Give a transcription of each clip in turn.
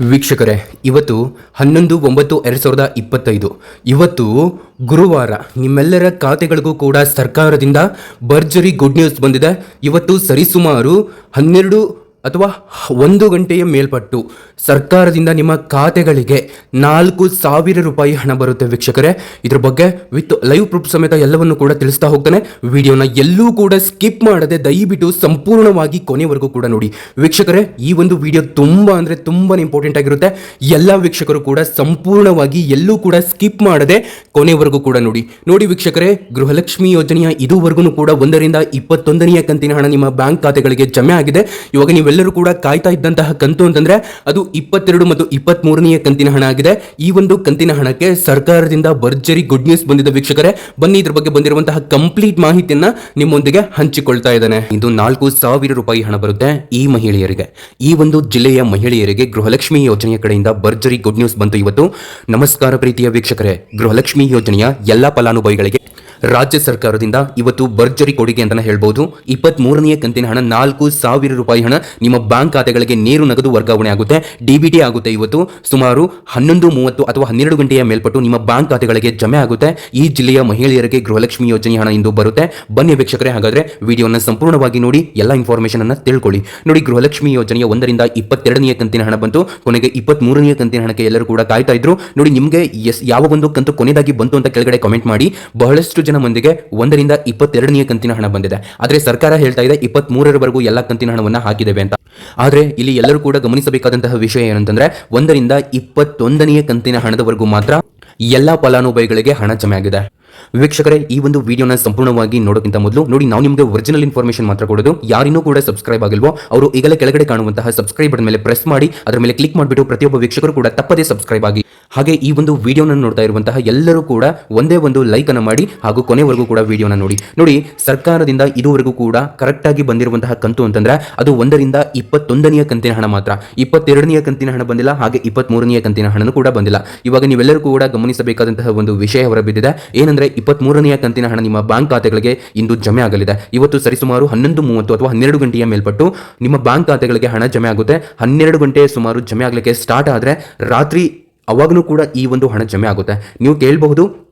ವೀಕ್ಷಕರೇ, ಇವತ್ತು ಹನ್ನೊಂದು, ಒಂಬತ್ತು, ಎರಡು ಸಾವಿರದ ಇಪ್ಪತ್ತೈದು. ಇವತ್ತು ಗುರುವಾರ ನಿಮ್ಮೆಲ್ಲರ ಖಾತೆಗಳಿಗೂ ಕೂಡ ಸರ್ಕಾರದಿಂದ ಭರ್ಜರಿ ಗುಡ್ ನ್ಯೂಸ್ ಬಂದಿದೆ. ಇವತ್ತು ಸರಿಸುಮಾರು ಹನ್ನೆರಡು ಅಥವಾ ಒಂದು ಗಂಟೆಯ ಮೇಲ್ಪಟ್ಟು ಸರ್ಕಾರದಿಂದ ನಿಮ್ಮ ಖಾತೆಗಳಿಗೆ ನಾಲ್ಕು ಸಾವಿರ ರೂಪಾಯಿ ಹಣ ಬರುತ್ತೆ ವೀಕ್ಷಕರೇ. ಇದ್ರ ಬಗ್ಗೆ ವಿತ್ ಲೈವ್ ಪ್ರೂಫ್ ಸಮೇತ ಎಲ್ಲವನ್ನು ಕೂಡ ತಿಳಿಸ್ತಾ ಹೋಗ್ತಾನೆ. ವಿಡಿಯೋನ ಎಲ್ಲೂ ಕೂಡ ಸ್ಕಿಪ್ ಮಾಡದೆ ದಯವಿಟ್ಟು ಸಂಪೂರ್ಣವಾಗಿ ಕೊನೆವರೆಗೂ ಕೂಡ ನೋಡಿ. ವೀಕ್ಷಕರೇ, ಈ ಒಂದು ವಿಡಿಯೋ ತುಂಬಾ ಅಂದ್ರೆ ತುಂಬಾ ಇಂಪಾರ್ಟೆಂಟ್ ಆಗಿರುತ್ತೆ. ಎಲ್ಲ ವೀಕ್ಷಕರು ಕೂಡ ಸಂಪೂರ್ಣವಾಗಿ ಎಲ್ಲೂ ಕೂಡ ಸ್ಕಿಪ್ ಮಾಡದೆ ಕೊನೆವರೆಗೂ ಕೂಡ ನೋಡಿ. ನೋಡಿ ವೀಕ್ಷಕರೇ, ಗೃಹಲಕ್ಷ್ಮಿ ಯೋಜನೆಯ ಇದುವರೆಗೂ ಕೂಡ ಒಂದರಿಂದ ಇಪ್ಪತ್ತೊಂದನೆಯ ಕಂತಿನ ಹಣ ನಿಮ್ಮ ಬ್ಯಾಂಕ್ ಖಾತೆಗಳಿಗೆ ಜಮೆ ಆಗಿದೆ. ಇವಾಗ ನೀವೆಲ್ಲರೂ ಕೂಡ ಕಾಯ್ತಾ ಇದ್ದಂತಹ ಕಂತು ಅಂತಂದ್ರೆ ಅದು ಇಪ್ಪತ್ತೆರಡು ಮತ್ತು ಇಪ್ಪತ್ತ್ ಮೂರನೆಯ ಕಂತಿನ ಹಣ ಆಗಿದೆ. ಈ ಒಂದು ಕಂತಿನ ಹಣಕ್ಕೆ ಸರ್ಕಾರದಿಂದ ಭರ್ಜರಿ ಗುಡ್ ನ್ಯೂಸ್ ಬಂದಿದೆ ವೀಕ್ಷಕರೇ. ಬನ್ನಿ ಇದ್ರ ಬಗ್ಗೆ ಬಂದಿರುವಂತಹ ಕಂಪ್ಲೀಟ್ ಮಾಹಿತಿಯನ್ನ ನಿಮ್ಮೊಂದಿಗೆ ಹಂಚಿಕೊಳ್ತಾ ಇದ್ದಾನೆ. ಇದು ನಾಲ್ಕು ಸಾವಿರ ರೂಪಾಯಿ ಹಣ ಬರುತ್ತೆ ಈ ಮಹಿಳೆಯರಿಗೆ. ಈ ಒಂದು ಜಿಲ್ಲೆಯ ಮಹಿಳೆಯರಿಗೆ ಗೃಹಲಕ್ಷ್ಮಿ ಯೋಜನೆಯ ಕಡೆಯಿಂದ ಭರ್ಜರಿ ಗುಡ್ ನ್ಯೂಸ್ ಬಂತು ಇವತ್ತು. ನಮಸ್ಕಾರ ಪ್ರೀತಿಯ ವೀಕ್ಷಕರೇ. ಗೃಹಲಕ್ಷ್ಮಿ ಯೋಜನೆಯ ಎಲ್ಲಾ ಫಲಾನುಭವಿಗಳಿಗೆ ರಾಜ್ಯ ಸರ್ಕಾರದಿಂದ ಇವತ್ತು ಭರ್ಜರಿ ಕೊಡುಗೆ ಅಂತಾನೆ ಹೇಳ್ಬೋದು. ಇಪ್ಪತ್ತ್ ಕಂತಿನ ಹಣ, ನಾಲ್ಕು ಸಾವಿರ ರೂಪಾಯಿ ಹಣ ನಿಮ್ಮ ಬ್ಯಾಂಕ್ ಖಾತೆಗಳಿಗೆ ನೇರು ನಗದು ವರ್ಗಾವಣೆ ಆಗುತ್ತೆ. ಡಿಬಿಟಿ ಆಗುತ್ತೆ ಇವತ್ತು. ಸುಮಾರು ಹನ್ನೊಂದು, ಮೂವತ್ತು ಅಥವಾ ಹನ್ನೆರಡು ಗಂಟೆಯ ಮೇಲ್ಪಟ್ಟು ನಿಮ್ಮ ಬ್ಯಾಂಕ್ ಖಾತೆಗಳಿಗೆ ಜಮೆ ಆಗುತ್ತೆ. ಈ ಜಿಲ್ಲೆಯ ಮಹಿಳೆಯರಿಗೆ ಗೃಹಲಕ್ಷ್ಮಿ ಯೋಜನೆ ಹಣ ಇಂದು ಬರುತ್ತೆ. ಬನ್ನಿ ವೀಕ್ಷಕರೇ, ಹಾಗಾದ್ರೆ ವಿಡಿಯೋನ ಸಂಪೂರ್ಣವಾಗಿ ನೋಡಿ, ಎಲ್ಲ ಇನ್ಫಾರ್ಮೇಶನ್ ಅನ್ನ ತಿಳ್ಕೊಳ್ಳಿ. ನೋಡಿ, ಗೃಹಲಕ್ಷ್ಮಿ ಯೋಜನೆಯ ಒಂದರಿಂದ ಇಪ್ಪತ್ತೆರಡನೆಯ ಕಂತಿನ ಹಣ ಬಂತು. ಕೊನೆಗೆ ಇಪ್ಪತ್ತ್ ಮೂರನೆಯ ಕಂತಿನ ಹಣಕ್ಕೆ ಎಲ್ಲರೂ ಕೂಡ ಕಾಯ್ತಾ ಇದ್ರು. ನೋಡಿ, ನಿಮಗೆ ಯಾವ ಒಂದು ಕಂತು ಕೊನೆಯದಾಗಿ ಬಂತು ಅಂತ ಕೆಳಗಡೆ ಕಮೆಂಟ್ ಮಾಡಿ. ಬಹಳಷ್ಟು ಜನ ಮಂದಿಗೆ ಒಂದರಿಂದ ಇಪ್ಪತ್ತೆರಡನೆಯ ಕಂತಿನ ಹಣ ಬಂದಿದೆ. ಆದರೆ ಸರ್ಕಾರ ಹೇಳ್ತಾ ಇದೆ ಇಪ್ಪತ್ತ್ ಮೂರರವರೆಗೂ ಎಲ್ಲ ಕಂತಿನ ಹಣವನ್ನ ಹಾಕಿದ್ದೇವೆ ಅಂತ. ಆದರೆ ಇಲ್ಲಿ ಎಲ್ಲರೂ ಕೂಡ ಗಮನಿಸಬೇಕಾದಂತಹ ವಿಷಯ ಏನಂತಂದ್ರೆ ಒಂದರಿಂದ ಇಪ್ಪತ್ತೊಂದನೆಯ ಕಂತಿನ ಹಣದವರೆಗೂ ಮಾತ್ರ ಎಲ್ಲಾ ಫಲಾನುಭವಿಗಳಿಗೆ ಹಣ ಜಮೆ ಆಗಿದೆ. ವೀಕ್ಷಕರೇ, ಈ ಒಂದು ವಿಡಿಯೋನ ಸಂಪೂರ್ಣವಾಗಿ ನೋಡೋಕ್ಕಿಂತ ಮೊದಲು ನೋಡಿ, ನಾವು ನಿಮಗೆ ಒರಿಜಿನಲ್ ಇನ್ಫಾರ್ಮೇಷನ್ ಮಾತ್ರ ಕೊಡೋದು. ಯಾರಿನೂ ಕೂಡ ಸಬ್ಸ್ಕ್ರೈಬ್ ಆಗಿಲ್ವೋ, ಅವರು ಈಗಲೇ ಕೆಳಗಡೆ ಕಾಣುವಂತಹ ಸಬ್ಸ್ಕ್ರೈಬ್ ಬಟನ್ ಮೇಲೆ ಪ್ರೆಸ್ ಮಾಡಿ, ಅದರ ಮೇಲೆ ಕ್ಲಿಕ್ ಮಾಡಿಬಿಟ್ಟು ಪ್ರತಿಯೊಬ್ಬ ವೀಕ್ಷಕರು ಕೂಡ ತಪ್ಪದೇ ಸಬ್ಸ್ಕ್ರೈಬ್ ಆಗಿ ಹಾಗೆ ಈ ಒಂದು ವಿಡಿಯೋನ ನೋಡ್ತಾ ಇರುವಂತಹ ಎಲ್ಲರೂ ಕೂಡ ಒಂದೇ ಒಂದು ಲೈಕನ್ನು ಮಾಡಿ ಹಾಗೂ ಕೊನೆವರೆಗೂ ಕೂಡ ವಿಡಿಯೋನ ನೋಡಿ. ನೋಡಿ, ಸರ್ಕಾರದಿಂದ ಇದುವರೆಗೂ ಕೂಡ ಕರೆಕ್ಟಾಗಿ ಬಂದಿರುವಂತಹ ಕಂತು ಅಂತಂದ್ರೆ ಅದು ಒಂದರಿಂದ ಇಪ್ಪತ್ತೊಂದನೆಯ ಕಂತಿನ ಹಣ ಮಾತ್ರ. ಇಪ್ಪತ್ತೆರಡನೆಯ ಕಂತಿನ ಹಣ ಬಂದಿಲ್ಲ, ಹಾಗೆ ಇಪ್ಪತ್ತ್ ಮೂರನೆಯ ಕಂತಿನ ಹಣನೂ ಕೂಡ ಬಂದಿಲ್ಲ. ಇವಾಗ ನೀವೆಲ್ಲರೂ ಕೂಡ ಗಮನಿಸಬೇಕಾದಂತಹ ಒಂದು ವಿಷಯ ಹೊರಬಿದ್ದಿದೆ. ಏನಂದ್ರೆ ಇಪ್ಪತ್ತ್ ಮೂರನೆಯ ಕಂತಿನ ಹಣ ನಿಮ್ಮ ಬ್ಯಾಂಕ್ ಖಾತೆಗಳಿಗೆ ಇಂದು ಜಮೆ ಆಗಲಿದೆ. ಇವತ್ತು ಸರಿಸುಮಾರು ಹನ್ನೊಂದು ಮೂವತ್ತು ಅಥವಾ ಹನ್ನೆರಡು ಗಂಟೆಯ ಮೇಲ್ಪಟ್ಟು ನಿಮ್ಮ ಬ್ಯಾಂಕ್ ಖಾತೆಗಳಿಗೆ ಹಣ ಜಮೆ ಆಗುತ್ತೆ. ಹನ್ನೆರಡು ಗಂಟೆ ಸುಮಾರು ಜಮೆ ಆಗಲಿಕ್ಕೆ ಸ್ಟಾರ್ಟ್ ಆದರೆ ರಾತ್ರಿ ಅವಾಗಲೂ ಕೂಡ ಈ ಒಂದು ಹಣ ಜಮೆ ಆಗುತ್ತೆ. ನೀವು ಕೇಳಬಹುದು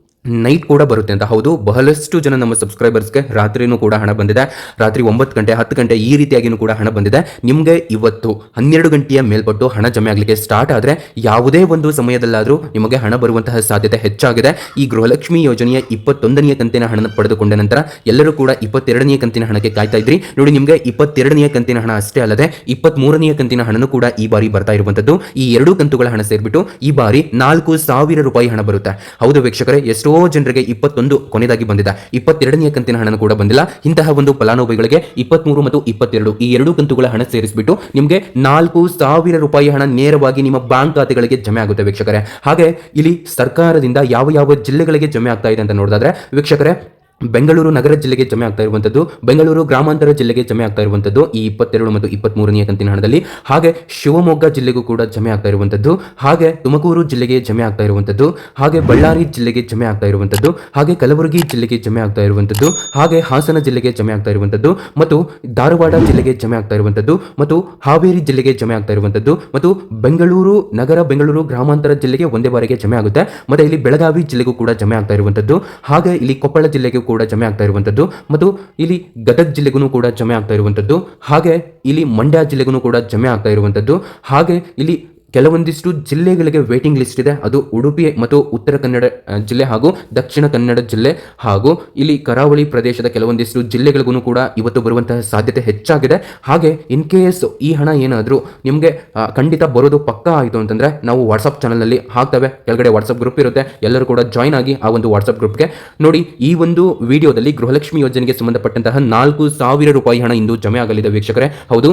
ನೈಟ್ ಕೂಡ ಬರುತ್ತೆ ಅಂತ. ಹೌದು, ಬಹಳಷ್ಟು ಜನ ನಮ್ಮ ಸಬ್ಸ್ಕ್ರೈಬರ್ಸ್ಗೆ ರಾತ್ರಿನೂ ಕೂಡ ಹಣ ಬಂದಿದೆ. ರಾತ್ರಿ ಒಂಬತ್ತು ಗಂಟೆ, ಹತ್ತು ಗಂಟೆ ಈ ರೀತಿಯಾಗಿನೂ ಕೂಡ ಹಣ ಬಂದಿದೆ. ನಿಮಗೆ ಇವತ್ತು ಹನ್ನೆರಡು ಗಂಟೆಯ ಮೇಲ್ಪಟ್ಟು ಹಣ ಜಮೆ ಆಗಲಿಕ್ಕೆ ಸ್ಟಾರ್ಟ್ ಆದರೆ ಯಾವುದೇ ಒಂದು ಸಮಯದಲ್ಲಾದರೂ ನಿಮಗೆ ಹಣ ಬರುವಂತಹ ಸಾಧ್ಯತೆ ಹೆಚ್ಚಾಗಿದೆ. ಈ ಗೃಹಲಕ್ಷ್ಮಿ ಯೋಜನೆಯ ಇಪ್ಪತ್ತೊಂದನೆಯ ಕಂತಿನ ಹಣ ಪಡೆದುಕೊಂಡ ನಂತರ ಎಲ್ಲರೂ ಕೂಡ ಇಪ್ಪತ್ತೆರಡನೆಯ ಕಂತಿನ ಹಣಕ್ಕೆ ಕಾಯ್ತಾ ಇದ್ರಿ. ನೋಡಿ, ನಿಮಗೆ ಇಪ್ಪತ್ತೆರಡನೆಯ ಕಂತಿನ ಹಣ ಅಷ್ಟೇ ಅಲ್ಲದೆ ಇಪ್ಪತ್ತ್ ಮೂರನೆಯ ಕಂತಿನ ಹಣನೂ ಕೂಡ ಈ ಬಾರಿ ಬರ್ತಾ ಇರುವಂಥದ್ದು ಈ ಎರಡೂ ಕಂತುಗಳ ಹಣ ಸೇರಿಬಿಟ್ಟು ಈ ಬಾರಿ ನಾಲ್ಕು ಸಾವಿರ ರೂಪಾಯಿ ಹಣ ಬರುತ್ತೆ. ಹೌದು ವೀಕ್ಷಕರೇ, ಎಷ್ಟೋ ಜನರಿಗೆ ಇಪ್ಪತ್ತೊಂದು ಕೊನೆಯದಾಗಿ ಬಂದಿದೆ. ಇಪ್ಪತ್ತೆರಡನೇ ಕಂತಿನ ಹಣ ಕೂಡ ಬಂದಿಲ್ಲ. ಇಂತಹ ಒಂದು ಫಲಾನುಭವಿಗಳಿಗೆ ಇಪ್ಪತ್ಮೂರು ಮತ್ತು ಇಪ್ಪತ್ತೆರಡು ಈ ಎರಡು ಕಂತುಗಳ ಹಣ ಸೇರಿಸಿಬಿಟ್ಟು ನಿಮಗೆ ನಾಲ್ಕು ಸಾವಿರ ರೂಪಾಯಿ ಹಣ ನೇರವಾಗಿ ನಿಮ್ಮ ಬ್ಯಾಂಕ್ ಖಾತೆಗಳಿಗೆ ಜಮೆ ಆಗುತ್ತೆ ವೀಕ್ಷಕರೇ. ಹಾಗೆ ಇಲ್ಲಿ ಸರ್ಕಾರದಿಂದ ಯಾವ ಯಾವ ಜಿಲ್ಲೆಗಳಿಗೆ ಜಮೆ ಆಗ್ತಾ ಇದೆ ಅಂತ ನೋಡಿದ್ರೆ ವೀಕ್ಷಕರೇ ಬೆಂಗಳೂರು ನಗರ ಜಿಲ್ಲೆಗೆ ಜಮೆ ಆಗ್ತಾ ಇರುವಂತದ್ದು ಬೆಂಗಳೂರು ಗ್ರಾಮಾಂತರ ಜಿಲ್ಲೆಗೆ ಜಮೆ ಆಗ್ತಾ ಇರುವಂತದ್ದು ಈ ಇಪ್ಪತ್ತೆರಡು ಮತ್ತು ಇಪ್ಪತ್ತ್ ಮೂರನೆಯ ಕಂತಿನ ಹಣದಲ್ಲಿ ಹಾಗೆ ಶಿವಮೊಗ್ಗ ಜಿಲ್ಲೆಗೂ ಕೂಡ ಜಮೆ ಆಗ್ತಾ ಇರುವಂತದ್ದು ಹಾಗೆ ತುಮಕೂರು ಜಿಲ್ಲೆಗೆ ಜಮೆ ಆಗ್ತಾ ಇರುವಂತದ್ದು ಹಾಗೆ ಬಳ್ಳಾರಿ ಜಿಲ್ಲೆಗೆ ಜಮೆ ಆಗ್ತಾ ಇರುವಂತದ್ದು ಹಾಗೆ ಕಲಬುರಗಿ ಜಿಲ್ಲೆಗೆ ಜಮೆ ಆಗ್ತಾ ಇರುವಂತದ್ದು ಹಾಗೆ ಹಾಸನ ಜಿಲ್ಲೆಗೆ ಜಮೆ ಆಗ್ತಾ ಇರುವಂತದ್ದು ಮತ್ತು ಧಾರವಾಡ ಜಿಲ್ಲೆಗೆ ಜಮೆ ಆಗ್ತಾ ಇರುವಂತದ್ದು ಮತ್ತು ಹಾವೇರಿ ಜಿಲ್ಲೆಗೆ ಜಮೆ ಆಗ್ತಾ ಇರುವಂತದ್ದು ಮತ್ತು ಬೆಂಗಳೂರು ನಗರ ಬೆಂಗಳೂರು ಗ್ರಾಮಾಂತರ ಜಿಲ್ಲೆಗೆ ಒಂದೇ ಬಾರಿಗೆ ಜಮೆ ಆಗುತ್ತೆ ಮತ್ತೆ ಇಲ್ಲಿ ಬೆಳಗಾವಿ ಜಿಲ್ಲೆಗೂ ಕೂಡ ಜಮೆ ಆಗ್ತಾ ಇರುವಂತದ್ದು ಹಾಗೆ ಇಲ್ಲಿ ಕೊಪ್ಪಳ ಜಿಲ್ಲೆಗೂ ಕೂಡ ಜಮೆ ಆಗ್ತಾ ಇರುವಂತದ್ದು. ಮತ್ತು ಇಲ್ಲಿ ಗದಗ ಜಿಲ್ಲೆಗೂ ಕೂಡ ಜಮೆ ಆಗ್ತಾ ಇರುವಂತದ್ದು. ಹಾಗೆ ಇಲ್ಲಿ ಮಂಡ್ಯ ಜಿಲ್ಲೆಗೂ ಕೂಡ ಜಮೆ ಆಗ್ತಾ ಇರುವಂತದ್ದು. ಹಾಗೆ ಇಲ್ಲಿ ಕೆಲವೊಂದಿಷ್ಟು ಜಿಲ್ಲೆಗಳಿಗೆ ವೇಟಿಂಗ್ ಲಿಸ್ಟ್ ಇದೆ. ಅದು ಉಡುಪಿ ಮತ್ತು ಉತ್ತರ ಕನ್ನಡ ಜಿಲ್ಲೆ ಹಾಗೂ ದಕ್ಷಿಣ ಕನ್ನಡ ಜಿಲ್ಲೆ ಹಾಗೂ ಇಲ್ಲಿ ಕರಾವಳಿ ಪ್ರದೇಶದ ಕೆಲವೊಂದಿಷ್ಟು ಜಿಲ್ಲೆಗಳಿಗೂ ಕೂಡ ಇವತ್ತು ಬರುವಂತಹ ಸಾಧ್ಯತೆ ಹೆಚ್ಚಾಗಿದೆ. ಹಾಗೆ ಇನ್ ಕೇಸ್ ಈ ಹಣ ಏನಾದರೂ ನಿಮಗೆ ಖಂಡಿತ ಬರೋದು ಪಕ್ಕಾ ಆಯಿತು ಅಂತಂದ್ರೆ ನಾವು ವಾಟ್ಸಪ್ ಚಾನಲ್ನಲ್ಲಿ ಹಾಕ್ತವೆ. ಕೆಳಗಡೆ ವಾಟ್ಸಪ್ ಗ್ರೂಪ್ ಇರುತ್ತೆ. ಎಲ್ಲರೂ ಕೂಡ ಜಾಯ್ನ್ ಆಗಿ ಆ ಒಂದು ವಾಟ್ಸಪ್ ಗ್ರೂಪ್ಗೆ ನೋಡಿ, ಈ ಒಂದು ವಿಡಿಯೋದಲ್ಲಿ ಗೃಹಲಕ್ಷ್ಮಿ ಯೋಜನೆಗೆ ಸಂಬಂಧಪಟ್ಟಂತಹ ನಾಲ್ಕು ಸಾವಿರ ರೂಪಾಯಿ ಹಣ ಇಂದು ಜಮೆ ಆಗಲಿದೆ ವೀಕ್ಷಕರೇ. ಹೌದು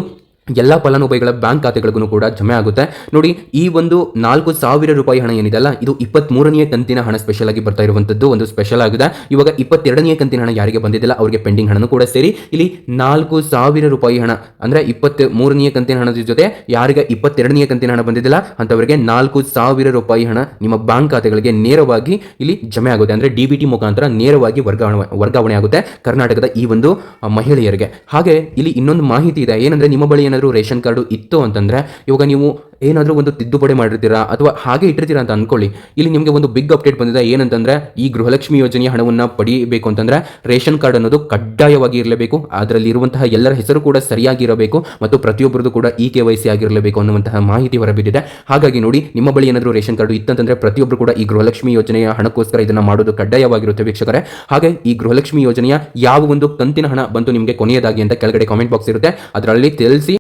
ಎಲ್ಲ ಫಲಾನುಭವಿಗಳ ಬ್ಯಾಂಕ್ ಖಾತೆಗಳಿಗೂ ಕೂಡ ಜಮೆ ಆಗುತ್ತೆ. ನೋಡಿ, ಈ ಒಂದು ನಾಲ್ಕು ಸಾವಿರ ರೂಪಾಯಿ ಹಣ ಏನಿದೆ ಅಲ್ಲ ಇದು ಇಪ್ಪತ್ತ್ ಮೂರನೆಯ ಕಂತಿನ ಹಣ ಸ್ಪೆಷಲ್ ಆಗಿ ಬರ್ತಾ ಇರುವಂತದ್ದು ಒಂದು ಸ್ಪೆಷಲ್ ಆಗಿದೆ. ಇವಾಗ ಇಪ್ಪತ್ತೆರಡನೇ ಕಂತಿನ ಹಣ ಯಾರಿಗೆ ಬಂದಿದ್ದಿಲ್ಲ ಅವರಿಗೆ ಪೆಂಡಿಂಗ್ ಹಣನೂ ಕೂಡ ಸೇರಿ, ಇಲ್ಲಿ ನಾಲ್ಕು ಸಾವಿರ ರೂಪಾಯಿ ಹಣ, ಅಂದ್ರೆ ಇಪ್ಪತ್ತ್ ಮೂರನೆಯ ಕಂತಿನ ಹಣದ ಜೊತೆ ಯಾರಿಗೆ ಇಪ್ಪತ್ತೆರಡನೇ ಕಂತಿನ ಹಣ ಬಂದಿದ್ದಿಲ್ಲ ಅಂತವರಿಗೆ ನಾಲ್ಕು ಸಾವಿರ ರೂಪಾಯಿ ಹಣ ನಿಮ್ಮ ಬ್ಯಾಂಕ್ ಖಾತೆಗಳಿಗೆ ನೇರವಾಗಿ ಇಲ್ಲಿ ಜಮೆ ಆಗುತ್ತೆ. ಅಂದ್ರೆ ಡಿ ಬಿ ಮುಖಾಂತರ ನೇರವಾಗಿ ವರ್ಗಾವಣೆ ವರ್ಗಾವಣೆ ಆಗುತ್ತೆ ಕರ್ನಾಟಕದ ಈ ಒಂದು ಮಹಿಳೆಯರಿಗೆ. ಹಾಗೆ ಇಲ್ಲಿ ಇನ್ನೊಂದು ಮಾಹಿತಿ ಇದೆ, ಏನಂದ್ರೆ ನಿಮ್ಮ ಬಳಿ ಏನಾದರೂ ರೇಷನ್ ಕಾರ್ಡು ಇತ್ತು ಅಂತಂದರೆ ಇವಾಗ ನೀವು ಏನಾದರೂ ಒಂದು ತಿದ್ದುಪಡಿ ಮಾಡಿರ್ತೀರಾ ಅಥವಾ ಹಾಗೆ ಇಟ್ಟಿರ್ತೀರಾ ಅಂತ ಅಂದ್ಕೊಳ್ಳಿ ಇಲ್ಲಿ ನಿಮಗೆ ಒಂದು ಬಿಗ್ ಅಪ್ಡೇಟ್ ಬಂದಿದೆ. ಏನಂತಂದ್ರೆ ಈ ಗೃಹಲಕ್ಷ್ಮಿ ಯೋಜನೆಯ ಹಣವನ್ನು ಪಡೆಯಬೇಕು ಅಂತಂದ್ರೆ ರೇಷನ್ ಕಾರ್ಡ್ ಅನ್ನೋದು ಕಡ್ಡಾಯವಾಗಿ ಇರಲೇಬೇಕು. ಅದರಲ್ಲಿ ಇರುವಂತಹ ಎಲ್ಲರ ಹೆಸರು ಕೂಡ ಸರಿಯಾಗಿರಬೇಕು ಮತ್ತು ಪ್ರತಿಯೊಬ್ಬರದು ಕೂಡ ಇ ಕೆ ವೈ ಸಿ ಆಗಿರಲೇಬೇಕು ಅನ್ನುವಂತಹ ಮಾಹಿತಿ ಹೊರಬಿದ್ದಿದೆ. ಹಾಗಾಗಿ ನೋಡಿ, ನಿಮ್ಮ ಬಳಿ ಏನಾದರೂ ರೇಷನ್ ಕಾರ್ಡ್ ಇತ್ತಂತಂದರೆ ಪ್ರತಿಯೊಬ್ಬರು ಕೂಡ ಈ ಗೃಹಲಕ್ಷ್ಮಿ ಯೋಜನೆಯ ಹಣಕ್ಕೋಸ್ಕರ ಇದನ್ನ ಮಾಡೋದು ಕಡ್ಡಾಯವಾಗಿರುತ್ತೆ ವೀಕ್ಷಕರೇ. ಹಾಗೆ ಈ ಗೃಹಲಕ್ಷ್ಮಿ ಯೋಜನೆಯ ಯಾವ ಒಂದು ಕಂತಿನ ಹಣ ಬಂತು ನಿಮಗೆ ಕೊನೆಯದಾಗಿ ಅಂತ ಕೆಳಗಡೆ ಕಾಮೆಂಟ್ ಬಾಕ್ಸ್ ಇರುತ್ತೆ. ಅದರಲ್ಲಿ ತಿಳಿಸಿ